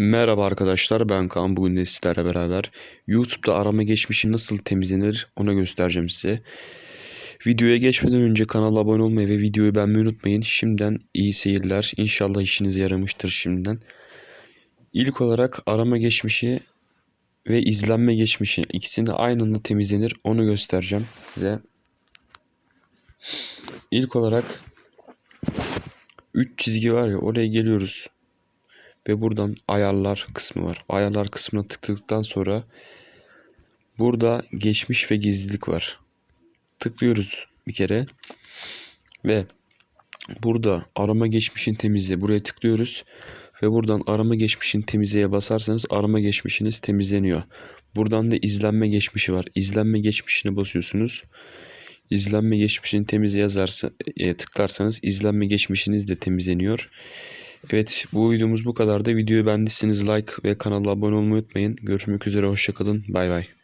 Merhaba arkadaşlar ben Kaan bugün de sizlerle beraber YouTube'da arama geçmişi nasıl temizlenir onu göstereceğim size. Videoya geçmeden önce kanala abone olmayı ve videoyu beğenmeyi unutmayın. Şimdiden iyi seyirler. İnşallah işinize yaramıştır şimdiden. İlk olarak arama geçmişi ve izlenme geçmişi ikisini aynı anda temizlenir onu göstereceğim size. İlk olarak 3 çizgi var ya oraya geliyoruz. Ve buradan ayarlar kısmı var. Ayarlar kısmına tıkladıktan sonra burada geçmiş ve gizlilik var. Tıklıyoruz bir kere ve burada arama geçmişin temizle buraya tıklıyoruz ve buradan arama geçmişin temizleye basarsanız arama geçmişiniz temizleniyor. Buradan da izlenme geçmişi var. İzlenme geçmişine basıyorsunuz. İzlenme geçmişini temizle yazarsa e, tıklarsanız izlenme geçmişiniz de temizleniyor. Evet bu videomuz bu kadar da videoyu beğendiyseniz like ve kanala abone olmayı unutmayın. Görüşmek üzere hoşçakalın bay bay.